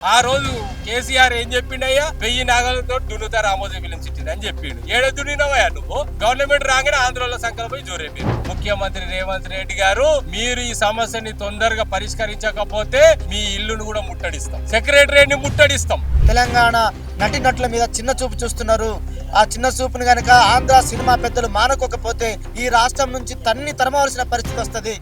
ఆ రోజు కేసీఆర్ ఏం చెప్పిండయ్యా? వెయ్యి నాగలతో దున్నుతా రామోజీ ఫిలిం సిటీ అని చెప్పిండు. ఏడ దున్నినవయ్యా నువ్వు? గవర్నమెంట్ రాగానే ఆంధ్రలో సంకల్పం జోరేపి ముఖ్యమంత్రి రేవంత్ రెడ్డి గారు మీరు ఈ సమస్యని తొందరగా పరిష్కరించకపోతే మీ ఇల్లును కూడా ముట్టడిస్తాం. సెక్రటరీని ముట్టడిస్తాం. తెలంగాణ నటినట్ల మీద చిన్న చూపు చూస్తున్నారు. ఆ చిన్న చూపుని గనక ఆంధ్ర సినిమా పెద్దలు మానకోకపోతే ఈ రాష్ట్రం నుంచి తన్ని తరమవలసిన పరిస్థితి వస్తుంది.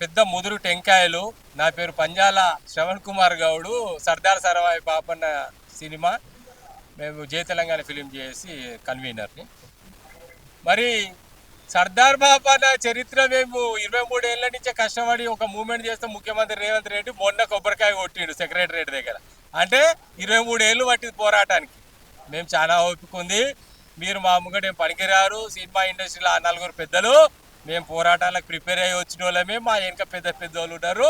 పెద్ద ముదురు టెంకాయలు. నా పేరు పంజాల శ్రవణ్ కుమార్ గౌడు సర్దార్ సరవాయి పాపన్న సినిమా. మేము జయ తెలంగాణ ఫిలిం చేసి కన్వీనర్ని. మరి సర్దార్ బాపన్న చరిత్ర మేము ఇరవై మూడేళ్ళ నుంచే కష్టపడి ఒక మూమెంట్ చేస్తే ముఖ్యమంత్రి రేవంత్ రెడ్డి మొన్న కొబ్బరికాయ కొట్టిండు సెక్రటరేట్ దగ్గర. అంటే ఇరవై మూడేళ్ళు పట్టింది పోరాటానికి. మేము చాలా ఓపిక ఉంది. మీరు మా ముంగట పనికిరారు. సినిమా ఇండస్ట్రీలో ఆ నలుగురు పెద్దలు. మేము పోరాటాలకు ప్రిపేర్ అయ్యి వచ్చిన వాళ్ళమే మా వెనక పెద్ద పెద్ద వాళ్ళు ఉన్నారు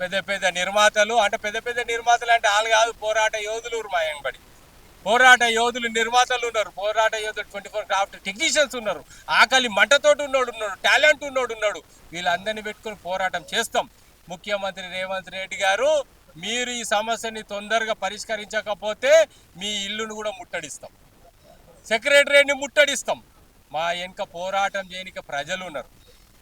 పెద్ద పెద్ద నిర్మాతలు అంటే పెద్ద పెద్ద నిర్మాతలు అంటే వాళ్ళు కాదు పోరాట యోధులు మా వెనబడి పోరాట యోధులు నిర్మాతలు ఉన్నారు. పోరాట యోధులు ట్వంటీ ఫోర్ క్రాఫ్ట్ టెక్నీషియన్స్ ఉన్నారు. ఆకలి మంటతోటి ఉన్నోడు ఉన్నాడు టాలెంట్ ఉన్నోడు ఉన్నాడు. వీళ్ళందరినీ పెట్టుకొని పోరాటం చేస్తాం. ముఖ్యమంత్రి రేవంత్ రెడ్డి గారు మీరు ఈ సమస్యని తొందరగా పరిష్కరించకపోతే మీ ఇల్లును కూడా ముట్టడిస్తాం. సెక్రటరీని ముట్టడిస్తాం. మా వెనక పోరాటం చేయనిక ప్రజలు ఉన్నారు.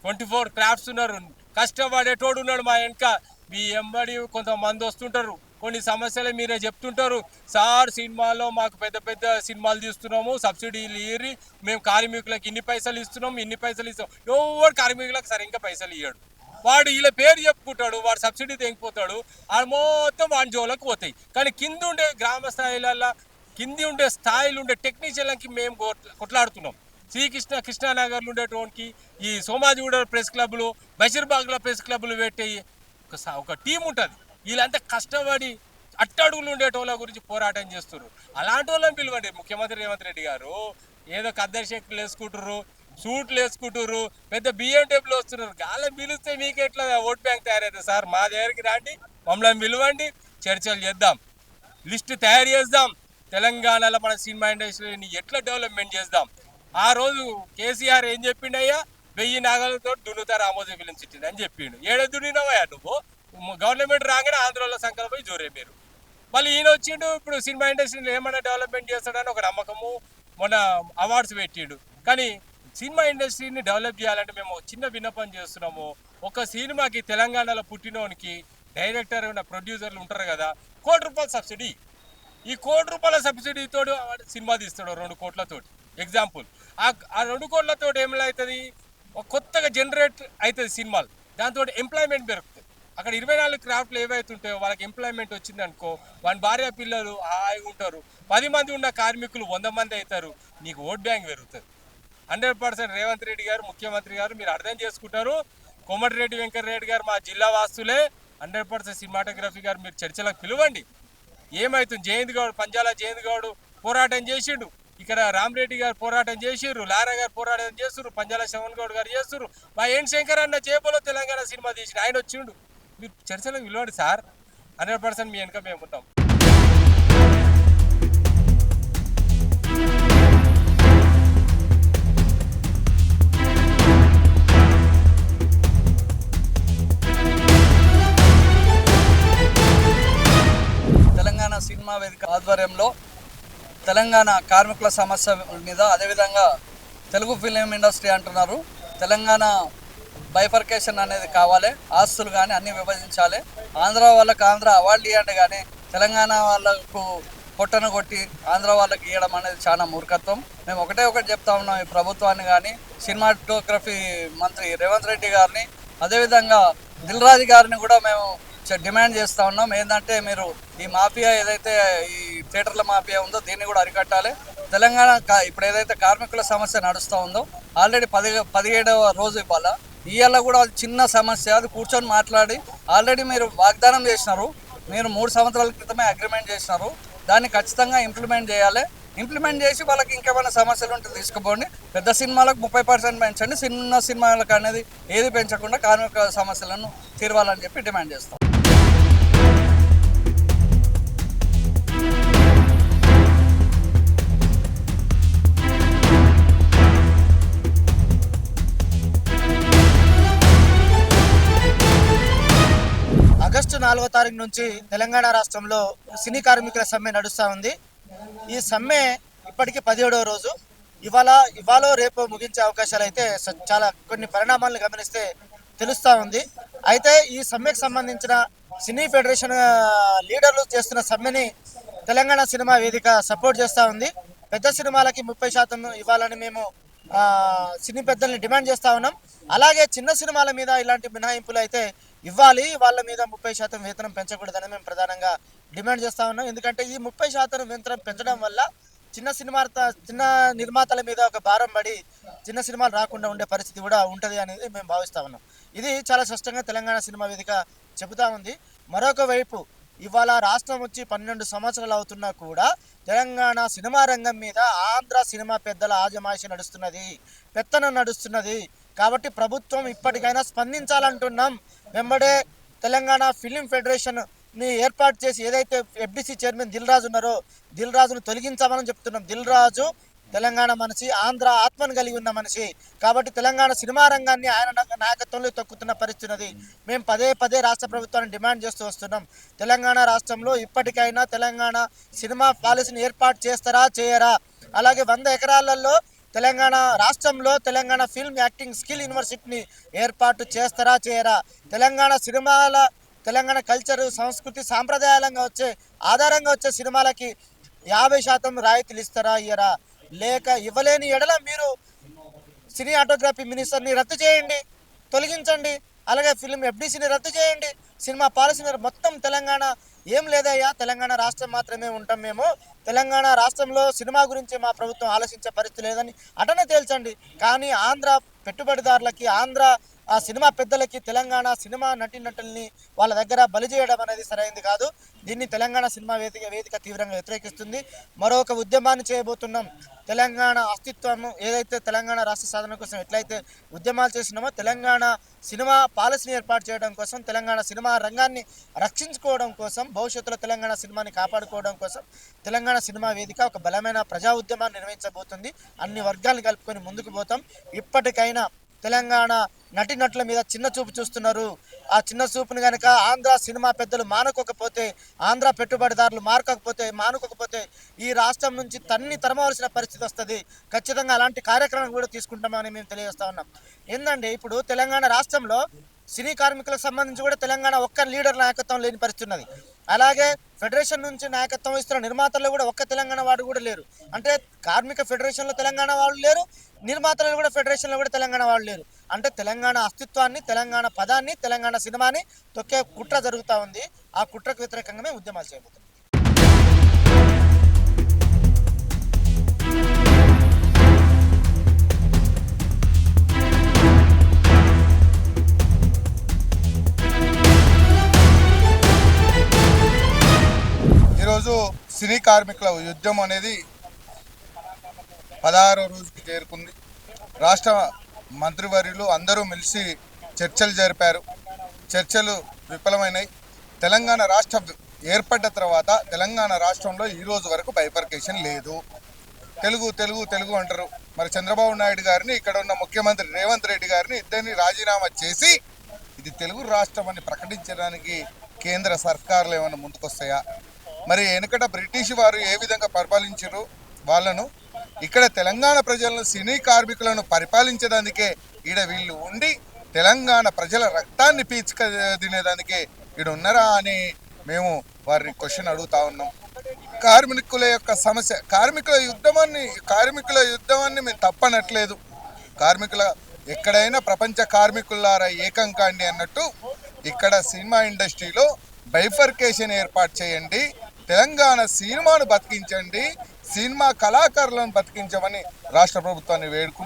ట్వంటీ ఫోర్ క్రాఫ్ట్స్ ఉన్నారు. కష్టపడేటోడు ఉన్నాడు మా వెనక. మీ ఎంబడి కొంతమంది వస్తుంటారు. కొన్ని సమస్యలు మీరే చెప్తుంటారు. సార్ సినిమాలో మాకు పెద్ద పెద్ద సినిమాలు తీస్తున్నాము. సబ్సిడీలు ఇయ్యి మేము కార్మికులకు ఇన్ని పైసలు ఇస్తున్నాము ఇన్ని పైసలు ఇస్తాం. ఎవరు కార్మికులకు సరిగ్గా పైసలు ఇవ్వడు వాడు వీళ్ళ పేరు చెప్పుకుంటాడు. వాడు సబ్సిడీ తెగిపోతాడు ఆ మొత్తం వాడి జోలకు పోతాయి. కానీ కింద ఉండే గ్రామ స్థాయిలల్లో కింది ఉండే స్థాయిలో ఉండే టెక్నీషియన్లకి మేము కొట్లాడుతున్నాం. శ్రీకృష్ణ కృష్ణానగర్లో ఉండేటువంటి ఈ సోమాజిగూడ ప్రెస్ క్లబ్లు బషీర్బాగ్లో ప్రెస్ క్లబ్లు పెట్టే ఒక ఒక టీం ఉంటుంది. వీళ్ళంతా కష్టపడి అట్టడుగులు ఉండేటోళ్ళ గురించి పోరాటం చేస్తున్నారు అలాంటి వాళ్ళని పిలవండి. ముఖ్యమంత్రి రేవంత్ రెడ్డి గారు ఏదో కద్దరి షెక్కులు వేసుకుంటారు సూట్లు వేసుకుంటారు పెద్ద బిఎండబ్ల్యూ వస్తున్నారు. గాలం పిలిస్తే మీకు ఎట్లా ఓట్ బ్యాంక్ తయారైతే? సార్ మా దగ్గరికి రాండి మమ్మల్ని పిలవండి చర్చలు చేద్దాం లిస్ట్ తయారు చేద్దాం. తెలంగాణలో మన సినిమా ఇండస్ట్రీని ఎట్లా డెవలప్మెంట్ చేద్దాం? ఆ రోజు కేసీఆర్ ఏం చెప్పిండయ్యా? వెయ్యి నాగలతో దున్నుతారు రామోజీ ఫిలిం సిటీ అని చెప్పిండు. ఏడ దున్నినవయ్యా నువ్వు? గవర్నమెంట్ రాగానే ఆంధ్రలో సంకల్పం జోరే మీరు మళ్ళీ ఈయన వచ్చిండు ఇప్పుడు సినిమా ఇండస్ట్రీలో ఏమైనా డెవలప్మెంట్ చేస్తాడని ఒక నమ్మకము మొన్న అవార్డ్స్ పెట్టిండు. కానీ సినిమా ఇండస్ట్రీని డెవలప్ చేయాలంటే మేము చిన్న విన్నపం చేస్తున్నాము. ఒక సినిమాకి తెలంగాణలో పుట్టినోనికి డైరెక్టర్ ఉన్న ప్రొడ్యూసర్లు ఉంటారు కదా కోటి రూపాయలు సబ్సిడీ. ఈ కోటి రూపాయల సబ్సిడీతో సినిమా తీస్తాడు రెండు కోట్లతోటి. ఎగ్జాంపుల్ ఆ ఆ రెండు కోట్లతో ఏమవుతుంది అవుతుంది కొత్తగా జనరేట్ అవుతుంది సినిమాలు. దాంతో ఎంప్లాయ్మెంట్ పెరుగుతుంది. అక్కడ ఇరవై నాలుగు క్రాఫ్ట్లు ఏవైతుంటాయో వాళ్ళకి ఎంప్లాయ్మెంట్ వచ్చింది అనుకో వాని భార్య పిల్లలు హాయిగా ఉంటారు. పది మంది ఉన్న కార్మికులు వంద మంది అవుతారు. నీకు ఓట్ బ్యాంక్ పెరుగుతుంది. హండ్రెడ్ పర్సెంట్ రేవంత్ రెడ్డి గారు ముఖ్యమంత్రి గారు మీరు అర్థం చేసుకుంటారు. కోమటిరెడ్డి వెంకటరెడ్డి గారు మా జిల్లా వాస్తులే. హండ్రెడ్ పర్సెంట్ సినిమాటోగ్రఫీ గారు మీరు చర్చలకు పిలవండి. ఏమవుతుంది జయంత్ గౌడ్ పంజాల జయంత్ గౌడ్ పోరాటం చేసిండు. ఇక్కడ రామరెడ్డి గారు పోరాటం చేసిర్రు లారా గారు పోరాటం చేస్తున్నారు పంజాల శ్రవణ్ గౌడ్ గారు చేస్తుర్రు మా ఎన్ శంకర్ అన్న చేపలో తెలంగాణ సినిమా తీసిన ఆయన వచ్చిండు. మీరు చర్చలకు విలువండి సార్. హండ్రెడ్ పర్సెంట్ మీ వెనక మేము ఉంటాం. సినిమా వేదిక ఆధ్వర్యంలో తెలంగాణ కార్మికుల సమస్య మీద అదేవిధంగా తెలుగు ఫిలిం ఇండస్ట్రీ అంటున్నారు. తెలంగాణ బైఫర్కేషన్ అనేది కావాలి ఆస్తులు కానీ అన్నీ విభజించాలి. ఆంధ్ర వాళ్ళకి ఆంధ్ర అవార్డు ఇవ్వండి కానీ తెలంగాణ వాళ్ళకు పొట్టను కొట్టి ఆంధ్ర వాళ్ళకి ఇవ్వడం అనేది చాలా మూర్ఖత్వం. మేము ఒకటే ఒకటి చెప్తా ఉన్నాం ఈ ప్రభుత్వాన్ని కానీ సినిమాటోగ్రఫీ మంత్రి రేవంత్ రెడ్డి గారిని అదేవిధంగా దిల్రాజు గారిని కూడా మేము డిమాండ్ చేస్తూ ఉన్నాం. ఏంటంటే మీరు ఈ మాఫియా ఏదైతే ఈ థియేటర్ల మాఫియా ఉందో దీన్ని కూడా అరికట్టాలి. తెలంగాణ ఇప్పుడు ఏదైతే కార్మికుల సమస్య నడుస్తూ ఉందో ఆల్రెడీ పది పదిహేడవ రోజు ఇవాళ ఇవాళ కూడా అది చిన్న సమస్య. అది కూర్చొని మాట్లాడి ఆల్రెడీ మీరు వాగ్దానం చేసినారు. మీరు మూడు సంవత్సరాల క్రితమే అగ్రిమెంట్ చేసినారు. దాన్ని ఖచ్చితంగా ఇంప్లిమెంట్ చేయాలి. ఇంప్లిమెంట్ చేసి వాళ్ళకి ఇంకేమైనా సమస్యలు ఉంటే తీసుకుపోండి. పెద్ద సినిమాలకు ముప్పై పర్సెంట్ పెంచండి. చిన్న సినిమాలకు అనేది ఏది పెంచకుండా కార్మిక సమస్యలను తీరవాలని చెప్పి డిమాండ్ చేస్తాం. నాలుగో తారీఖు నుంచి తెలంగాణ రాష్ట్రంలో సినీ కార్మికుల సమ్మె నడుస్తూ ఉంది. ఈ సమ్మె ఇప్పటికీ పదిహేడవ రోజు. ఇవాళ ఇవాళ రేపు ముగించే అవకాశాలు అయితే చాలా కొన్ని పరిణామాలను గమనిస్తే తెలుస్తూ ఉంది. అయితే ఈ సమ్మెకు సంబంధించిన సినీ ఫెడరేషన్ లీడర్లు చేస్తున్న సమ్మెని తెలంగాణ సినిమా వేదిక సపోర్ట్ చేస్తూ ఉంది. పెద్ద సినిమాలకి ముప్పై శాతం ఇవ్వాలని మేము సినీ పెద్దల్ని డిమాండ్ చేస్తూ ఉన్నాం. అలాగే చిన్న సినిమాల మీద ఇలాంటి మినహాయింపులు అయితే ఇవ్వాలి. వాళ్ళ మీద ముప్పై శాతం వేతనం పెంచకూడదని మేము ప్రధానంగా డిమాండ్ చేస్తా ఉన్నాం. ఎందుకంటే ఈ ముప్పై శాతం వేతనం పెంచడం వల్ల చిన్న సినిమా చిన్న నిర్మాతల మీద ఒక భారం పడి చిన్న సినిమాలు రాకుండా ఉండే పరిస్థితి కూడా ఉంటుంది అనేది మేము భావిస్తూ ఉన్నాం. ఇది చాలా స్పష్టంగా తెలంగాణ సినిమా వేదిక చెబుతా ఉంది. మరొక వైపు ఇవాళ రాష్ట్రం వచ్చి పన్నెండు సంవత్సరాలు అవుతున్నా కూడా తెలంగాణ సినిమా రంగం మీద ఆంధ్ర సినిమా పెద్దల ఆజమాయిషి నడుస్తున్నది పెత్తనం నడుస్తున్నది. కాబట్టి ప్రభుత్వం ఇప్పటికైనా స్పందించాలంటున్నాం. వెంబడే తెలంగాణ ఫిలిం ఫెడరేషన్ని ఏర్పాటు చేసి ఏదైతే ఎఫ్డిసి చైర్మన్ దిల్ రాజు ఉన్నారో దిల్ రాజును తొలగించామని చెప్తున్నాం. దిల్ రాజు తెలంగాణ మనిషి ఆంధ్ర ఆత్మను కలిగి ఉన్న మనిషి. కాబట్టి తెలంగాణ సినిమా రంగాన్ని ఆయన నాయకత్వంలో తొక్కుతున్న పరిస్థితున్నది మేము పదే పదే రాష్ట్ర ప్రభుత్వాన్ని డిమాండ్ చేస్తూ వస్తున్నాం. తెలంగాణ రాష్ట్రంలో ఇప్పటికైనా తెలంగాణ సినిమా పాలసీని ఏర్పాటు చేస్తారా చేయరా? అలాగే వంద ఎకరాలలో తెలంగాణ రాష్ట్రంలో తెలంగాణ ఫిల్మ్ యాక్టింగ్ స్కిల్ యూనివర్సిటీని ఏర్పాటు చేస్తారా చేయరా? తెలంగాణ సినిమాల తెలంగాణ కల్చరు సంస్కృతి సాంప్రదాయాలంగా వచ్చే ఆధారంగా వచ్చే సినిమాలకి యాభై శాతం రాయితీలు ఇస్తారా ఇయ్యరా? లేక ఇవ్వలేని ఎడల మీరు సినీ ఆటోగ్రఫీ మినిస్టర్ని రద్దు చేయండి తొలగించండి. అలాగే ఫిల్మ్ ఎఫ్డీసీని రద్దు చేయండి. సినిమా పాలసీని మొత్తం తెలంగాణ ఏం లేదయ్యా? తెలంగాణ రాష్ట్రం మాత్రమే ఉంటాం మేము. తెలంగాణ రాష్ట్రంలో సినిమా గురించి మా ప్రభుత్వం ఆలోచించే పరిస్థితి లేదని అటనే తేల్చండి. కానీ ఆంధ్ర పెట్టుబడిదారులకి ఆంధ్ర ఆ సినిమా పెద్దలకి తెలంగాణ సినిమా నటీనటుల్ని వాళ్ళ దగ్గర బలి చేయడం అనేది సరైంది కాదు. దీన్ని తెలంగాణ సినిమా వేదిక వేదిక తీవ్రంగా వ్యతిరేకిస్తుంది. మరొక ఉద్యమాన్ని చేయబోతున్నాం. తెలంగాణ అస్తిత్వం ఏదైతే తెలంగాణ రాష్ట్ర సాధన కోసం ఎట్లయితే ఉద్యమాలు చేసినామో తెలంగాణ సినిమా పాలసీని ఏర్పాటు చేయడం కోసం తెలంగాణ సినిమా రంగాన్ని రక్షించుకోవడం కోసం భవిష్యత్తులో తెలంగాణ సినిమాని కాపాడుకోవడం కోసం తెలంగాణ సినిమా వేదిక ఒక బలమైన ప్రజా ఉద్యమాన్ని నిర్వహించబోతుంది. అన్ని వర్గాలను కలుపుకొని ముందుకు పోతాం. ఇప్పటికైనా తెలంగాణ నటినటుల మీద చిన్న చూపు చూస్తున్నారు. ఆ చిన్న చూపుని కనుక ఆంధ్ర సినిమా పెద్దలు మానుకోకపోతే ఆంధ్ర పెట్టుబడిదారులు మారకపోతే మానుకోకపోతే ఈ రాష్ట్రం నుంచి తన్ని తరమవలసిన పరిస్థితి వస్తుంది. ఖచ్చితంగా అలాంటి కార్యక్రమం కూడా తీసుకుంటామని మేము తెలియజేస్తా ఉన్నాం. ఏంటంటే ఇప్పుడు తెలంగాణ రాష్ట్రంలో సినీ కార్మికులకు సంబంధించి కూడా తెలంగాణ ఒక్క లీడర్ నాయకత్వం లేని పరిస్థితి ఉన్నది. అలాగే ఫెడరేషన్ నుంచి నాయకత్వం ఇస్తున్న నిర్మాతలు కూడా ఒక్క తెలంగాణ వాడు కూడా లేరు. అంటే కార్మిక ఫెడరేషన్లో తెలంగాణ వాళ్ళు లేరు నిర్మాతలు కూడా ఫెడరేషన్లో కూడా తెలంగాణ వాళ్ళు లేరు. అంటే తెలంగాణ అస్తిత్వాన్ని తెలంగాణ పదాన్ని తెలంగాణ సినిమాని తొక్కే కుట్ర జరుగుతూ ఉంది. ఆ కుట్రకు వ్యతిరేకంగా మేము ఉద్యమాలు చేయబోతున్నాం. కూలీ కార్మికుల యుద్ధం అనేది పదహారో రోజుకి చేరుకుంది. రాష్ట్ర మంత్రివర్యులు అందరూ మెలిసి చర్చలు జరిపారు. చర్చలు విఫలమైనాయి. తెలంగాణ రాష్ట్ర ఏర్పడ్డ తర్వాత తెలంగాణ రాష్ట్రంలో ఈ రోజు వరకు బైపర్కేషన్ లేదు. తెలుగు తెలుగు తెలుగు అంటారు. మరి చంద్రబాబు నాయుడు గారిని ఇక్కడ ఉన్న ముఖ్యమంత్రి రేవంత్ రెడ్డి గారిని ఇద్దరిని రాజీనామా చేసి ఇది తెలుగు రాష్ట్రం అని ప్రకటించడానికి కేంద్ర సర్కారులు ఏమైనా ముందుకొస్తాయా? మరి వెనుకట బ్రిటిష్ వారు ఏ విధంగా పరిపాలించారు వాళ్ళను? ఇక్కడ తెలంగాణ ప్రజలను సినీ కార్మికులను పరిపాలించడానికే ఈడ వీళ్ళు ఉండి తెలంగాణ ప్రజల రక్తాన్ని పీచుక తినేదానికే ఈడ ఉన్నారా అని మేము వారిని క్వశ్చన్ అడుగుతా ఉన్నాం. కార్మికుల యొక్క సమస్య కార్మికుల యుద్ధమాన్ని కార్మికుల యుద్ధమాన్ని మేము తప్పనట్లేదు. కార్మికుల ఎక్కడైనా ప్రపంచ కార్మికులారా ఏకం కాండి అన్నట్టు ఇక్కడ సినిమా ఇండస్ట్రీలో బైఫర్కేషన్ ఏర్పాటు చేయండి. తెలంగాణ సినిమాను బతికించండి సినిమా కళాకారులను బతికించమని రాష్ట్ర ప్రభుత్వాన్ని వేడుకు